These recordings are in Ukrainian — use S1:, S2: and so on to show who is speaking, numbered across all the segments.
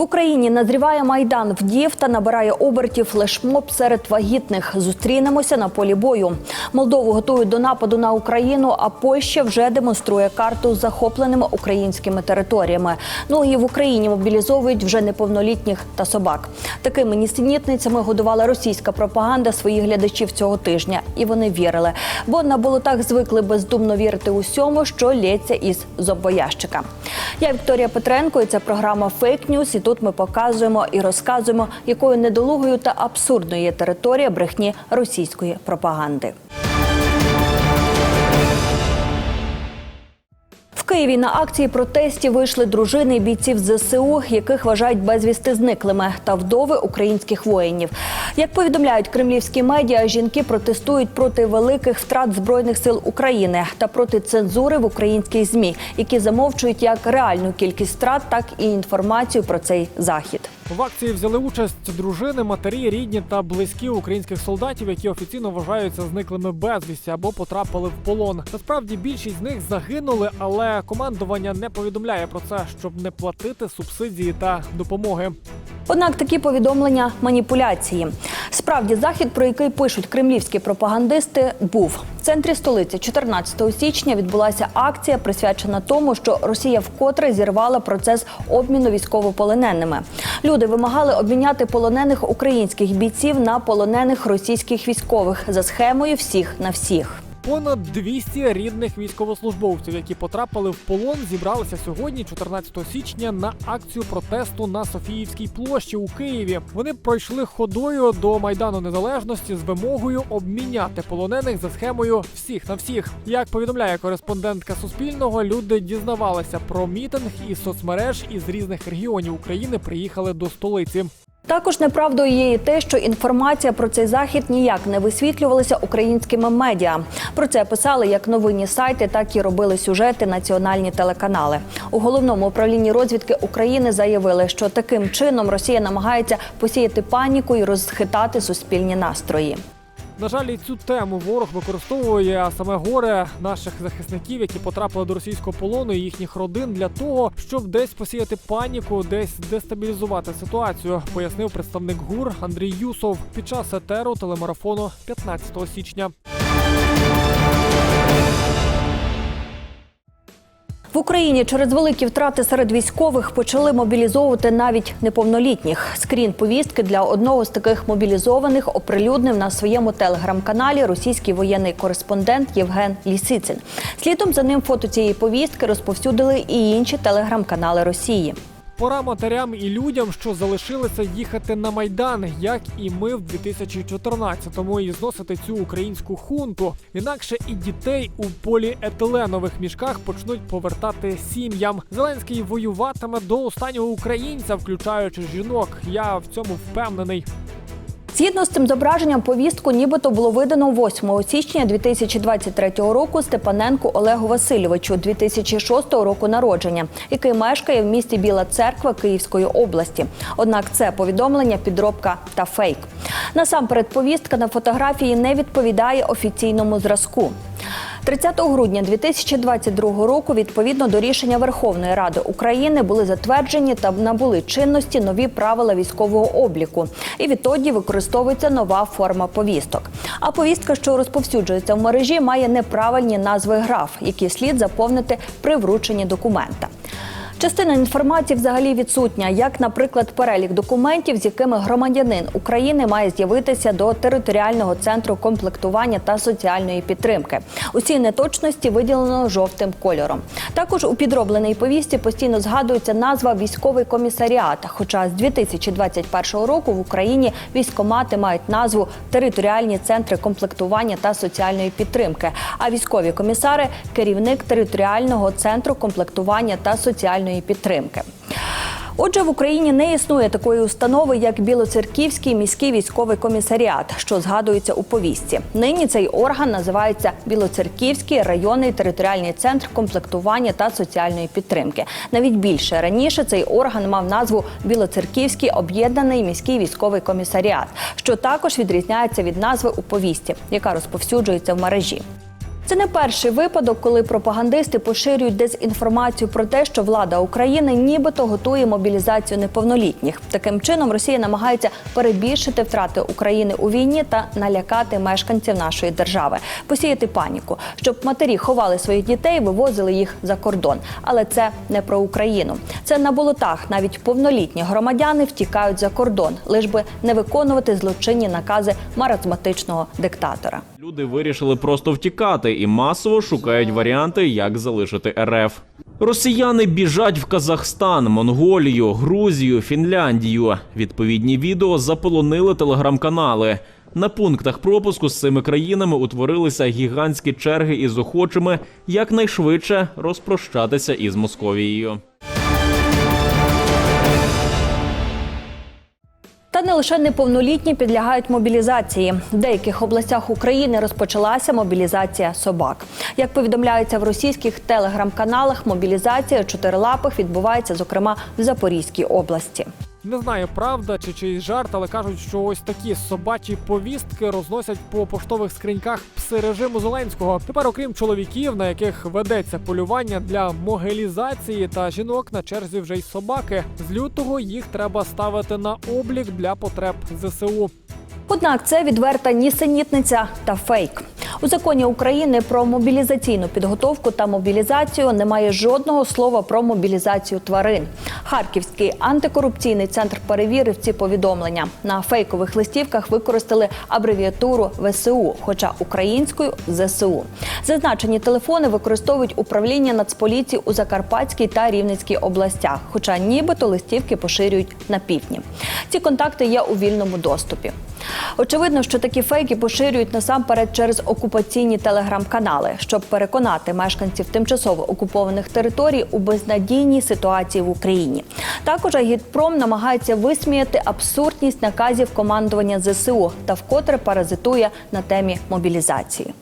S1: В Україні назріває майдан вдів та набирає обертів флешмоб серед вагітних. Зустрінемося на полі бою. Молдову готують до нападу на Україну, а Польща вже демонструє карту з захопленими українськими територіями. Ну і в Україні мобілізовують вже неповнолітніх та собак. Такими нісенітницями годувала російська пропаганда своїх глядачів цього тижня, і вони вірили, бо на болотах звикли бездумно вірити усьому, що лється із зомбоящика. Я Вікторія Петренко, і це програма Фейк Ньюс. І тут ми показуємо і розказуємо, якою недолугою та абсурдною є територія брехні російської пропаганди. Києві на акції протестів вийшли дружини бійців ЗСУ, яких вважають безвісти зниклими, та вдови українських воїнів. Як повідомляють кремлівські медіа, жінки протестують проти великих втрат збройних сил України та проти цензури в українських змі, які замовчують як реальну кількість втрат, так і інформацію про цей захід.
S2: В акції взяли участь дружини, матері, рідні та близькі українських солдатів, які офіційно вважаються зниклими безвісті або потрапили в полон. Насправді більшість з них загинули, але командування не повідомляє про це, щоб не платити субсидії та допомоги.
S1: Однак такі повідомлення маніпуляції. Справді, захід, про який пишуть кремлівські пропагандисти, був центрі столиці. 14 січня відбулася акція, присвячена тому, що Росія вкотре зірвала процес обміну військовополоненими. Люди вимагали обміняти полонених українських бійців на полонених російських військових за схемою всіх на всіх.
S2: Понад 200 рідних військовослужбовців, які потрапили в полон, зібралися сьогодні, 14 січня, на акцію протесту на Софіївській площі у Києві. Вони пройшли ходою до майдану незалежності з вимогою обміняти полонених за схемою всіх на всіх. Як повідомляє кореспондентка Суспільного, люди дізнавалися про мітинг із соцмереж із різних регіонів України приїхали до столиці.
S1: Також неправдою є і те, що інформація про цей захід ніяк не висвітлювалася українськими медіа. Про це писали як новинні сайти, так і робили сюжети національні телеканали. У головному управлінні розвідки України заявили, що таким чином Росія намагається посіяти паніку і розхитати суспільні настрої.
S2: На жаль, і цю тему ворог використовує а саме горе наших захисників, які потрапили до російського полону і їхніх родин для того, щоб десь посіяти паніку, десь дестабілізувати ситуацію, пояснив представник ГУР Андрій Юсов під час етеру телемарафону 15 січня.
S1: В Україні через великі втрати серед військових почали мобілізовувати навіть неповнолітніх. Скрін повістки для одного з таких мобілізованих оприлюднив на своєму телеграм-каналі російський воєнний кореспондент Євген Лісицин. Слідом за ним фото цієї повістки розповсюдили і інші телеграм-канали Росії.
S2: Пора матерям і людям, що залишилися їхати на майдан, як і ми в 2014-му, і зносити цю українську хунту. Інакше і дітей у поліетиленових мішках почнуть повертати сім'ям. Зеленський воюватиме до останнього українця, включаючи жінок. Я в цьому впевнений.
S1: Згідно з цим зображенням, повістку нібито було видано 8 січня 2023 року Степаненку Олегу Васильовичу 2006 року народження, який мешкає в місті Біла Церква Київської області. Однак це повідомлення, підробка та фейк. Насамперед, повістка на фотографії не відповідає офіційному зразку. 30 грудня 2022 року, відповідно до рішення Верховної Ради України, були затверджені та набули чинності нові правила військового обліку. І відтоді використовується нова форма повісток. А повістка, що розповсюджується в мережі, має неправильні назви граф, які слід заповнити при врученні документа. Частина інформації взагалі відсутня, як, наприклад, перелік документів, з якими громадянин України має з'явитися до територіального центру комплектування та соціальної підтримки. Усі неточності виділено жовтим кольором. Також у підробленій повісті постійно згадується назва військовий комісаріат. Хоча з 2021 року в Україні військомати мають назву територіальні центри комплектування та соціальної підтримки. А військові комісари керівник територіального центру комплектування та соціальної підтримки. Отже, в Україні не існує такої установи, як Білоцерківський міський військовий комісаріат, що згадується у повістці. Нині цей орган називається Білоцерківський районний територіальний центр комплектування та соціальної підтримки. Навіть більше раніше цей орган мав назву Білоцерківський об'єднаний міський військовий комісаріат, що також відрізняється від назви у повісті, яка розповсюджується в мережі. Це не перший випадок, коли пропагандисти поширюють дезінформацію про те, що влада України нібито готує мобілізацію неповнолітніх. Таким чином Росія намагається перебільшити втрати України у війні та налякати мешканців нашої держави, посіяти паніку, щоб матері ховали своїх дітей, вивозили їх за кордон. Але це не про Україну. Це на болотах навіть повнолітні громадяни втікають за кордон, лиш би не виконувати злочинні накази маразматичного диктатора.
S3: Люди вирішили просто втікати і масово шукають варіанти, як залишити РФ. Росіяни біжать в Казахстан, Монголію, Грузію, Фінляндію. Відповідні відео заполонили телеграм-канали. На пунктах пропуску з цими країнами утворилися гігантські черги із охочими якнайшвидше розпрощатися із Московією.
S1: Та не лише неповнолітні підлягають мобілізації. В деяких областях України розпочалася мобілізація собак. Як повідомляється в російських телеграм-каналах, мобілізація чотирилапих відбувається, зокрема, в Запорізькій області.
S2: Не знаю, правда чи чийсь жарт, але кажуть, що ось такі собачі повістки розносять по поштових скриньках пси режиму Зеленського. Тепер, окрім чоловіків, на яких ведеться полювання для могилізації та жінок на черзі вже й собаки. З лютого їх треба ставити на облік для потреб ЗСУ.
S1: Однак це відверта нісенітниця та фейк. У законі України про мобілізаційну підготовку та мобілізацію немає жодного слова про мобілізацію тварин. Харківський антикорупційний центр перевірив ці повідомлення. На фейкових листівках використали абревіатуру ВСУ, хоча українською ЗСУ. Зазначені телефони використовують управління Нацполіції у Закарпатській та Рівненській областях, хоча нібито листівки поширюють на півдні. Ці контакти є у вільному доступі. Очевидно, що такі фейки поширюють насамперед через окупаційні телеграм-канали, щоб переконати мешканців тимчасово окупованих територій у безнадійній ситуації в Україні. Також агітпром намагається висміяти абсурдність наказів командування ЗСУ та вкотре паразитує на темі мобілізації.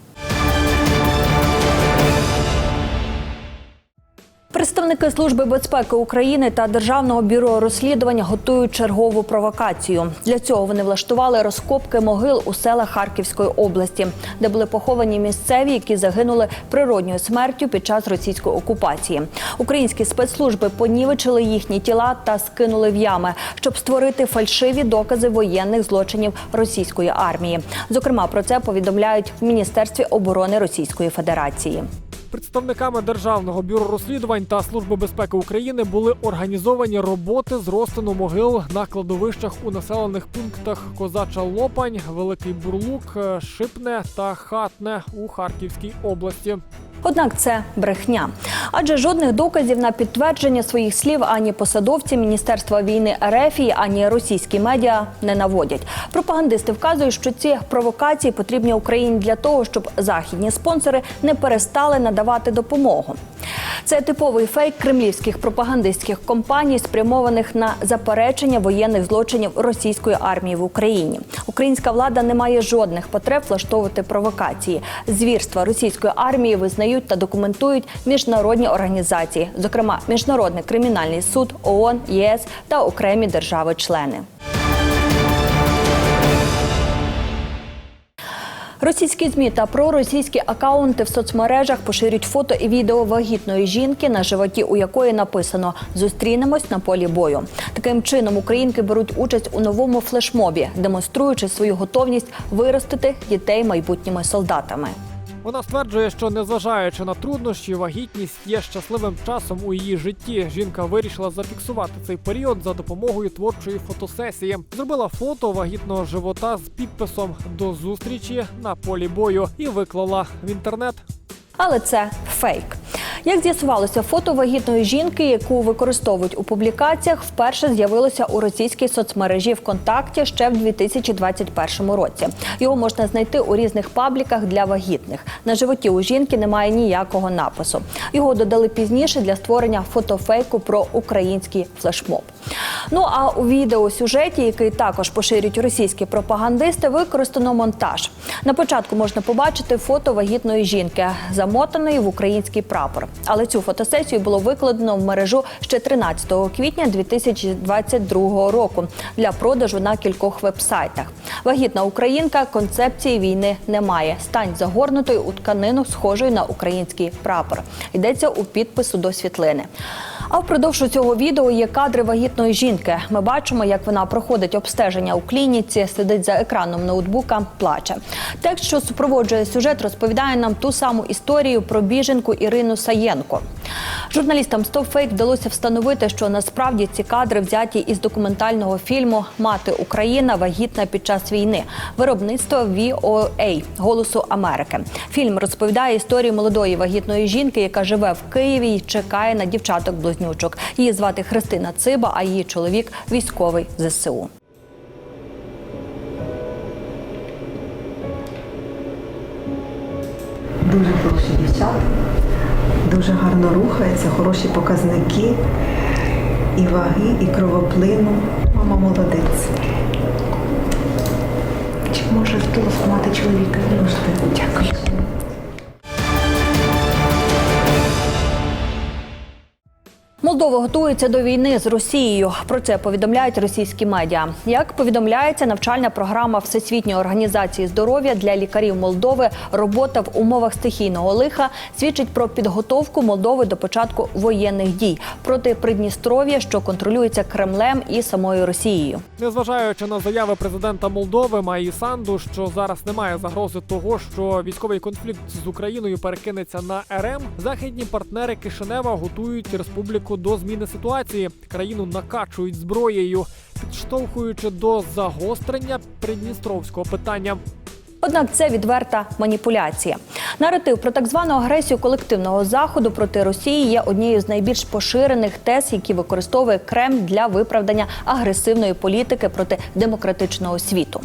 S1: Представники Служби безпеки України та Державного бюро розслідування готують чергову провокацію. Для цього вони влаштували розкопки могил у селах Харківської області, де були поховані місцеві, які загинули природньою смертю під час російської окупації. Українські спецслужби понівечили їхні тіла та скинули в ями, щоб створити фальшиві докази воєнних злочинів російської армії. Зокрема, про це повідомляють в Міністерстві оборони Російської Федерації.
S2: Представниками Державного бюро розслідувань та Служби безпеки України були організовані роботи з розтину могил на кладовищах у населених пунктах Козача Лопань, Великий Бурлук, Шипне та Хатне у Харківській області.
S1: Однак це брехня, адже жодних доказів на підтвердження своїх слів ані посадовці Міністерства війни РФ, ані російські медіа не наводять. Пропагандисти вказують, що ці провокації потрібні Україні для того, щоб західні спонсори не перестали надавати допомогу. Це типовий фейк кремлівських пропагандистських компаній, спрямованих на заперечення воєнних злочинів російської армії в Україні. Українська влада не має жодних потреб влаштовувати провокації. Звірства російської армії визнають та документують міжнародні організації, зокрема Міжнародний кримінальний суд, ООН, ЄС та окремі держави-члени. Російські змі та проросійські акаунти в соцмережах поширюють фото і відео вагітної жінки, на животі у якої написано Зустрінемось на полі бою. Таким чином українки беруть участь у новому флешмобі, демонструючи свою готовність виростити дітей майбутніми солдатами.
S2: Вона стверджує, що незважаючи на труднощі, вагітність є щасливим часом у її житті. Жінка вирішила зафіксувати цей період за допомогою творчої фотосесії. Зробила фото вагітного живота з підписом до зустрічі на полі бою і виклала в інтернет.
S1: Але це фейк. Як з'ясувалося, фото вагітної жінки, яку використовують у публікаціях, вперше з'явилося у російській соцмережі ВКонтакті ще в 2021 році. Його можна знайти у різних пабліках для вагітних. На животі у жінки немає ніякого напису. Його додали пізніше для створення фотофейку про український флешмоб. Ну а у відеосюжеті, який також поширюють російські пропагандисти, використано монтаж. На початку можна побачити фото вагітної жінки, замотаної в український прапор. Але цю фотосесію було викладено в мережу ще 13 квітня 2022 року для продажу на кількох вебсайтах. Вагітна українка концепції війни немає. Стань загорнутою у тканину, схожою на український прапор. Йдеться у підпису до світлини. А впродовж цього відео є кадри вагітної жінки. Ми бачимо, як вона проходить обстеження у клініці, сидить за екраном ноутбука, плаче. Текст, що супроводжує сюжет, розповідає нам ту саму історію про біженку Ірину Саєнко. Журналістам StopFake вдалося встановити, що насправді ці кадри взяті із документального фільму Мати Україна вагітна під час війни виробництва VOA – Голосу Америки. Фільм розповідає історію молодої вагітної жінки, яка живе в Києві і чекає на дівчаток близнючок. Її звати Христина Циба, а її чоловік військовий ЗСУ.
S4: Дуже хороші дівчата, дуже гарно рухаються, хороші показники і ваги, і кровоплину. Мама молодець.
S5: Чи може телефонувати чоловіка?
S4: Можете.
S5: Дякую.
S1: Молдова готується до війни з Росією. Про це повідомляють російські медіа. Як повідомляється, навчальна програма Всесвітньої організації здоров'я для лікарів Молдови робота в умовах стихійного лиха свідчить про підготовку Молдови до початку воєнних дій проти Придністров'я, що контролюється Кремлем і самою Росією.
S2: Незважаючи на заяви президента Молдови Маї Санду, що зараз немає загрози того, що військовий конфлікт з Україною перекинеться на РМ, західні партнери Кишинева готують республіку до зміни ситуації. Країну накачують зброєю, підштовхуючи до загострення придністровського питання.
S1: Однак це відверта маніпуляція. Наратив про так звану агресію колективного заходу проти Росії є однією з найбільш поширених тез, які використовує Кремль для виправдання агресивної політики проти демократичного світу.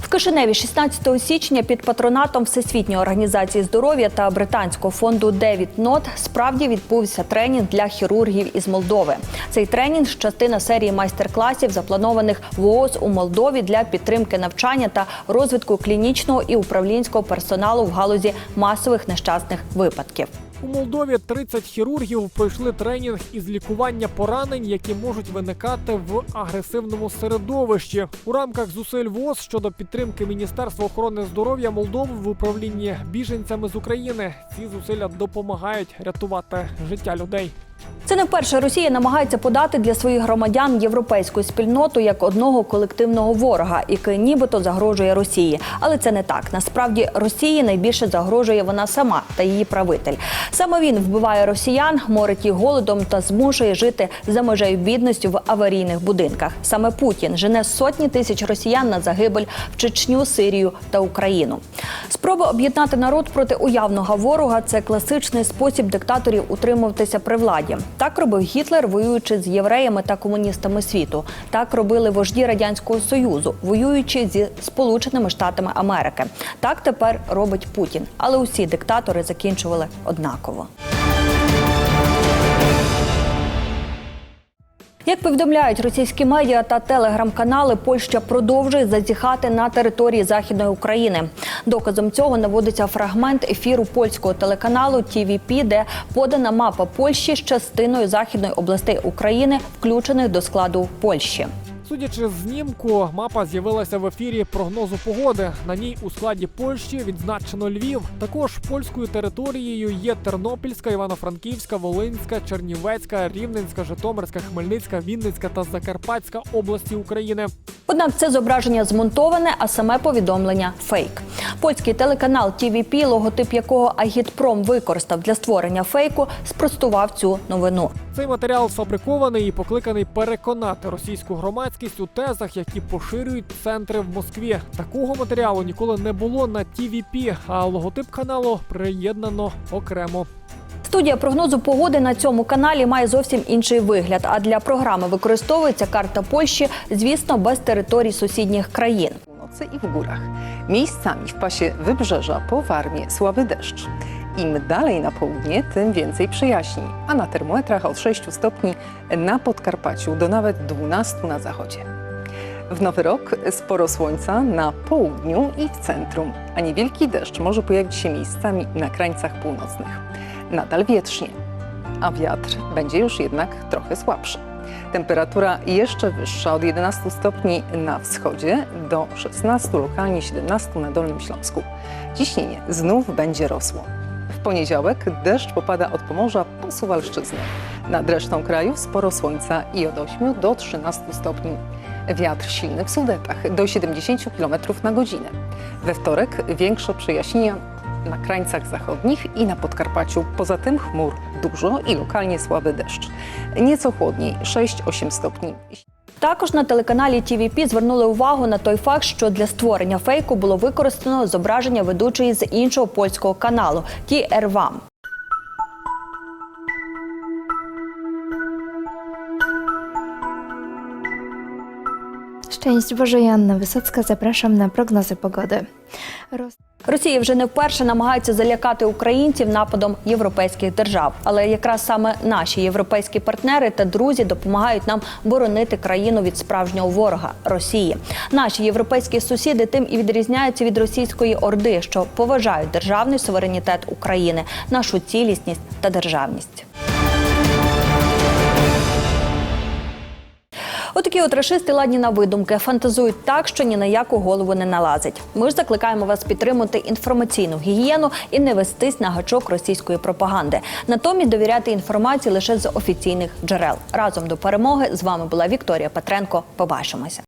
S1: В Кишиневі 16 січня під патронатом Всесвітньої організації здоров'я та британського фонду Девід Нот справді відбувся тренінг для хірургів із Молдови. Цей тренінг частина серії майстер-класів, запланованих в ООС у Молдові для підтримки навчання та розвитку клінічного і управлінського персоналу в галузі масових нещасних випадків.
S2: У Молдові 30 хірургів пройшли тренінг із лікування поранень, які можуть виникати в агресивному середовищі. У рамках зусиль ВОЗ щодо підтримки Міністерства охорони здоров'я Молдови в управлінні біженцями з України. Ці зусилля допомагають рятувати життя людей.
S1: Це не вперше Росія намагається подати для своїх громадян європейську спільноту як одного колективного ворога, який нібито загрожує Росії. Але це не так. Насправді Росії найбільше загрожує вона сама та її правитель. Саме він вбиває росіян, морить їх голодом та змушує жити за межею бідності в аварійних будинках. Саме Путін жене сотні тисяч росіян на загибель в Чечню, Сирію та Україну. Спроба об'єднати народ проти уявного ворога це класичний спосіб диктаторів утримуватися при владі. Так робив Гітлер, воюючи з євреями та комуністами світу. Так робили вожді радянського союзу, воюючи зі Сполученими Штатами Америки. Так тепер робить Путін. Але усі диктатори закінчували однаково. Як повідомляють російські медіа та телеграм-канали, Польща продовжує зазіхати на території Західної України. Доказом цього наводиться фрагмент ефіру польського телеканалу TVP, де подана мапа Польщі з частиною західної областей України, включених до складу Польщі.
S2: Судячи з знімку, мапа з'явилася в ефірі прогнозу погоди. На ній у складі Польщі відзначено Львів. Також польською територією є Тернопільська, Івано-Франківська, Волинська, Чернівецька, Рівненська, Житомирська, Хмельницька, Вінницька та Закарпатська області України.
S1: Однак це зображення змонтоване, а саме повідомлення фейк. Польський телеканал TVP, логотип якого Агітпром використав для створення фейку, спростував цю новину.
S2: Цей матеріал сфабрикований і покликаний переконати російську громадськість у тезах, які поширюють центри в Москві. Такого матеріалу ніколи не було на TVP, а логотип каналу приєднано окремо.
S1: Студія прогнозу погоди на цьому каналі має зовсім інший вигляд. А для програми використовується карта Польщі, звісно, без територій сусідніх країн.
S6: I w górach. Miejscami w pasie wybrzeża po Warmie słaby deszcz. Im dalej na południe, tym więcej przyjaźni, a na termometrach od 6 stopni na Podkarpaciu do nawet 12 na zachodzie. W nowy rok sporo słońca na południu i w centrum, a niewielki deszcz może pojawić się miejscami na krańcach północnych. nadal wietrznie, a wiatr będzie już jednak trochę słabszy. Temperatura jeszcze wyższa od 11 stopni na wschodzie do 16, lokalnie 17 na Dolnym Śląsku. Ciśnienie znów będzie rosło. W poniedziałek deszcz popada od Pomorza po Suwalszczyznę. Nad resztą kraju sporo słońca i od 8 do 13 stopni. Wiatr silny w Sudetach do 70 km na godzinę. We wtorek większe przejaśnienia na krańcach zachodnich i na Podkarpaciu. Poza tym chmur dużo i lokalnie słaby deszcz. Nieco chłodniej 6-8 stopni.
S1: Також на телеканалі TVP звернули увагу на той факт, що для створення фейку було використано зображення ведучої з іншого польського каналу Ті Ервам.
S7: Szczęść Boże, Joanna Wysocka. Zapraszam na prognozy pogody. Roz...
S1: Росія вже не вперше намагається залякати українців нападом європейських держав, але якраз саме наші європейські партнери та друзі допомагають нам боронити країну від справжнього ворога Росії. Наші європейські сусіди тим і відрізняються від російської орди, що поважають державний суверенітет України, нашу цілісність та державність. Отакі от рашисти ладні на видумки, фантазують так, що ні на яку голову не налазить. Ми ж закликаємо вас підтримати інформаційну гігієну і не вестись на гачок російської пропаганди. Натомість довіряти інформації лише з офіційних джерел. Разом до перемоги з вами була Вікторія Петренко. Побачимося.